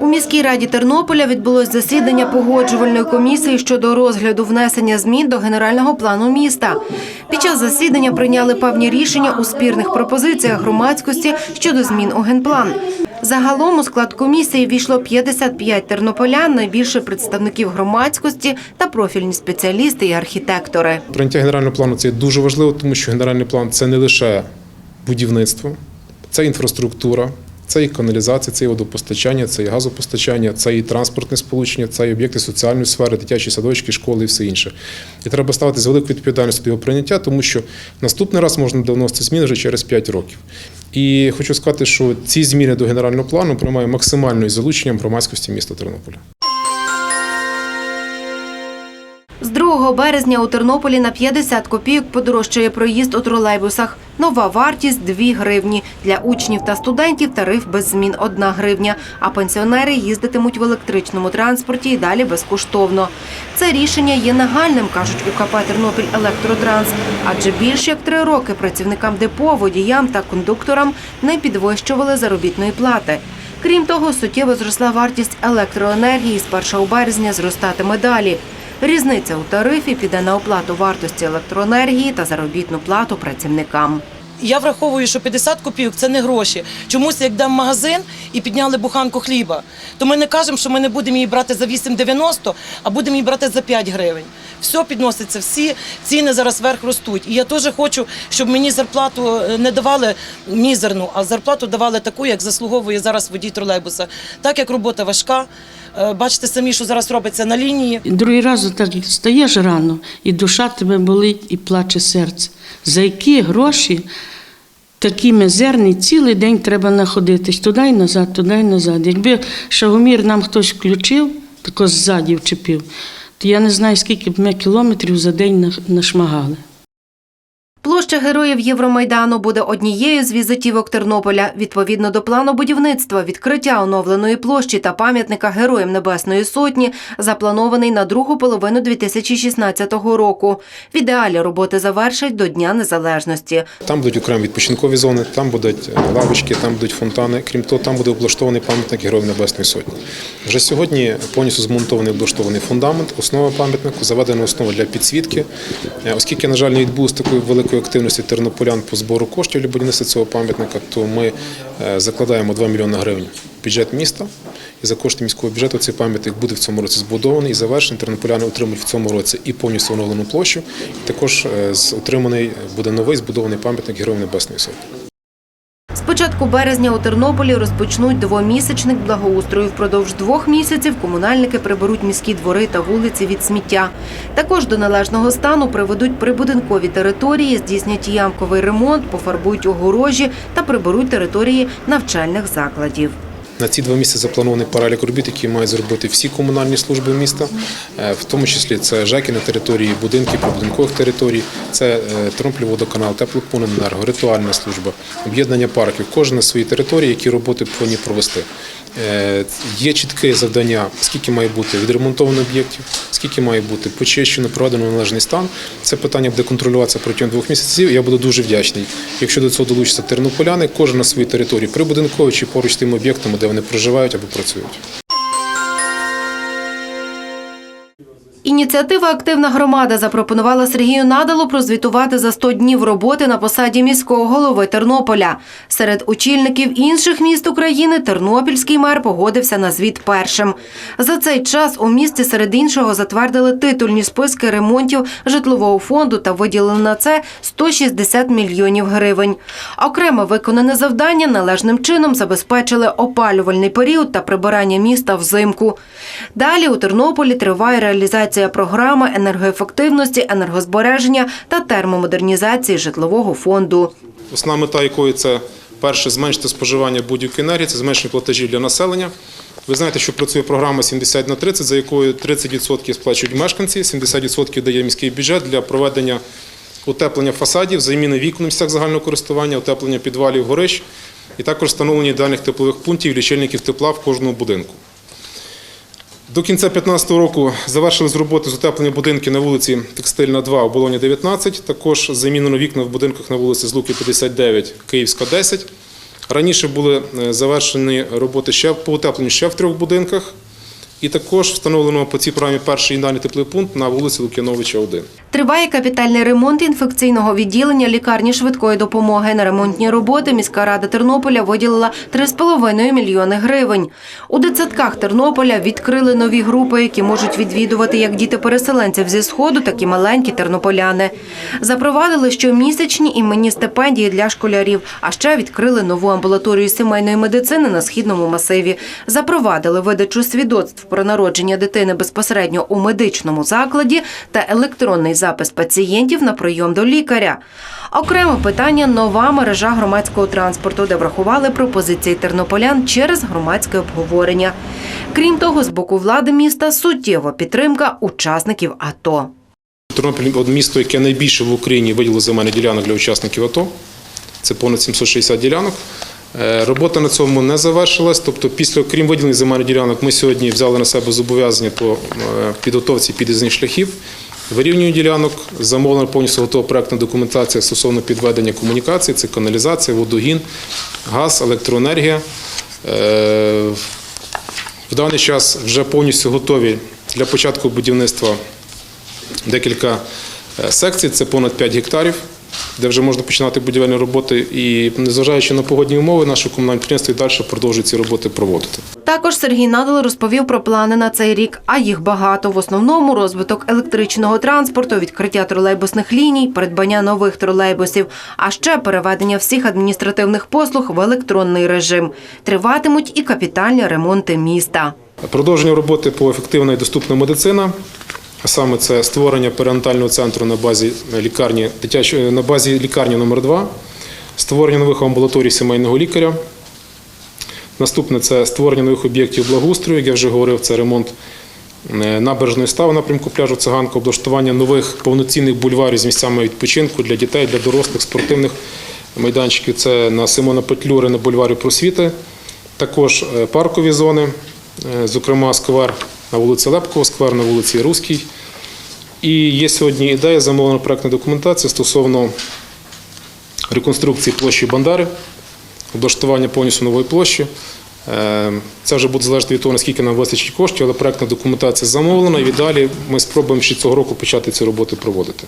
У міській раді Тернополя відбулось засідання погоджувальної комісії щодо розгляду внесення змін до генерального плану міста. Під час засідання прийняли певні рішення у спірних пропозиціях громадськості щодо змін у генплан. Загалом у склад комісії війшло 55 тернополян, найбільше представників громадськості та профільні спеціалісти і архітектори. Прийняття генерального плану це дуже важливо, тому що генеральний план це не лише будівництво, це інфраструктура, це і каналізація, це і водопостачання, це і газопостачання, це і транспортне сполучення, це і об'єкти соціальної сфери, дитячі садочки, школи і все інше. І треба ставити з великою відповідальністю до його прийняття, тому що наступний раз можна доносити зміни вже через 5 років. І хочу сказати, що ці зміни до генерального плану приймаю максимально із залученням громадськості міста Тернополя. 2 березня у Тернополі на 50 копійок подорожчає проїзд у тролейбусах. Нова вартість – 2 гривні. Для учнів та студентів тариф без змін – 1 гривня. А пенсіонери їздитимуть в електричному транспорті і далі безкоштовно. Це рішення є нагальним, кажуть у КП «Тернопіль Електротранс». Адже більш як три роки працівникам депо, водіям та кондукторам не підвищували заробітної плати. Крім того, суттєво зросла вартість електроенергії. З 1 березня зростатиме далі. Різниця у тарифі піде на оплату вартості електроенергії та заробітну плату працівникам. Я враховую, що 50 копійок це не гроші. Чомусь як дам магазин і підняли буханку хліба, то ми не кажемо, що ми не будемо її брати за 8,90, а будемо її брати за 5 гривень. Все підноситься, всі ціни зараз вверх ростуть. І я теж хочу, щоб мені зарплату е, не давали мізерну, а зарплату давали таку, як заслуговує зараз водій тролейбуса. Так як робота важка. Е, Бачите самі, що зараз робиться на лінії. Другий раз так стаєш рано, і душа тебе болить, і плаче серце. За які гроші такі мизерні, цілий день треба находитись туди і назад, туди і назад. Якби шагомір нам хтось включив, тако ззаді вчепив, то я не знаю, скільки б ми кілометрів за день нашмагали. Площа героїв Євромайдану буде однією з візитівок Тернополя. Відповідно до плану будівництва, відкриття оновленої площі та пам'ятника Героям Небесної Сотні запланований на другу половину 2016 року. В ідеалі роботи завершать до Дня Незалежності. Там будуть окремі відпочинкові зони, там будуть лавочки, там будуть фонтани. Крім того, там буде облаштований пам'ятник Героїв Небесної Сотні. Вже сьогодні повністю змонтований облаштований фундамент, основа пам'ятнику, заведена основа для підсвітки. Е, Оскільки, на жаль, не відбулося такої великої активності тернополян по збору коштів для будівництва цього пам'ятника, то ми е, закладаємо 2 мільйони гривень в бюджет міста. І за кошти міського бюджету цей пам'ятник буде в цьому році збудований і завершений. Тернополяни отримують в цьому році і повністю оновлену площу. І також е, отриманий буде новий збудований пам'ятник Героїв Небесної Сотні. Початку березня у Тернополі розпочнуть двомісячник благоустрою. Впродовж двох місяців комунальники приберуть міські двори та вулиці від сміття. Також до належного стану приведуть прибудинкові території, здійснять ямковий ремонт, пофарбують огорожі та приберуть території навчальних закладів. На ці два місяці запланований перелік робіт, які мають зробити всі комунальні служби міста, Е, в тому числі це ЖЕКи на території будинків, прибудинкових територій, це тромплі водоканал, теплопоненерго, ритуальна служба, об'єднання парків. Кожен на своїй території, які роботи повинні провести. Е, Є чітке завдання, скільки має бути відремонтовано об'єктів, скільки має бути почищено, проведено належний стан. Це питання буде контролюватися протягом двох місяців. Я буду дуже вдячний, якщо до цього долучаться тернополяни, кожен на своїй території, прибудинкові чи поруч з тими об'єктами, де вони проживають або працюють. Ініціатива Активна громада запропонувала Сергію Надалу прозвітувати за 100 днів роботи на посаді міського голови Тернополя. Серед очільників інших міст України тернопільський мер погодився на звіт першим. За цей час у місті серед іншого затвердили титульні списки ремонтів житлового фонду та виділили на це 160 мільйонів гривень. Окремо виконане завдання належним чином забезпечили опалювальний період та прибирання міста взимку. Далі у Тернополі триває реалізація програми енергоефективності, енергозбереження та термомодернізації житлового фонду. Основна мета якої це перше зменшити споживання будь-якої енергії, це зменшення платежів для населення. Ви знаєте, що працює програма 70 на 30, за якою 30% сплачують мешканці, 70% дає міський бюджет для проведення утеплення фасадів, заміни вікон у місцях загального користування, утеплення підвалів горищ і також встановлення ідеальних теплових пунктів, лічильників тепла в кожному будинку. До кінця 2015 року завершили з роботи з утеплення будинків на вулиці Текстильна 2, оболоні 19. Також замінено вікна в будинках на вулиці Злуки 59, Київська 10. Раніше були е, завершені роботи ще по утепленню ще в трьох будинках. І також встановлено по цій програмі перший індальний теплий пункт на вулиці Лук'яновича 1. Триває капітальний ремонт інфекційного відділення лікарні швидкої допомоги. На ремонтні роботи міська рада Тернополя виділила 3,5 мільйони гривень. У дитсадках Тернополя відкрили нові групи, які можуть відвідувати як діти переселенців зі сходу, так і маленькі тернополяни. Запровадили щомісячні іменні стипендії для школярів, а ще відкрили нову амбулаторію сімейної медицини на східному масиві. Запровадили видачу свідоцтв про народження дитини безпосередньо у медичному закладі та електронний запис пацієнтів на прийом до лікаря. Окреме питання нова мережа громадського транспорту, де врахували пропозиції тернополян через громадське обговорення. Крім того, з боку влади міста суттєва підтримка учасників АТО. Тернопіль – місто, яке найбільше в Україні виділило земельних ділянок для учасників АТО. Це понад 760 ділянок. Е, Робота на цьому не завершилась. Тобто, після крім виділення земельних ділянок, ми сьогодні взяли на себе зобов'язання по е, підготовці під'їзних шляхів, вирівнюванню ділянок, замовлена повністю готова проектна документація стосовно підведення комунікацій, це каналізація, водогін, газ, електроенергія. Е, В даний час вже повністю готові для початку будівництва декілька секцій, це понад 5 гектарів, де вже можна починати будівельні роботи. І незважаючи на погодні умови, наше комунальне підприємство і далі продовжує ці роботи проводити. Також Сергій Надал розповів про плани на цей рік, а їх багато. В основному розвиток електричного транспорту, відкриття тролейбусних ліній, придбання нових тролейбусів, а ще переведення всіх адміністративних послуг в електронний режим. Триватимуть і капітальні ремонти міста. Продовження роботи по ефективна і доступна медицина. А саме це створення перинатального центру на базі лікарні дитячої на базі лікарні номер 2 створення нових амбулаторій сімейного лікаря. Наступне це створення нових об'єктів благоустрою, як я вже говорив, це ремонт е, набережної стави напрямку пляжу Циганка, облаштування нових повноцінних бульварів з місцями відпочинку для дітей, для дорослих, спортивних майданчиків. Це на Симона Петлюри на бульварі Просвіти, також е, паркові зони, е, зокрема сквер на вулиці Лепкова, сквер на вулиці Руській. І є сьогодні ідея замовлена проектна документація стосовно реконструкції площі Бандари, облаштування повністю нової площі. Е, Це вже буде залежати від того, наскільки нам вистачить коштів, але проектна документація замовлена, і далі ми спробуємо ще цього року почати ці роботи проводити.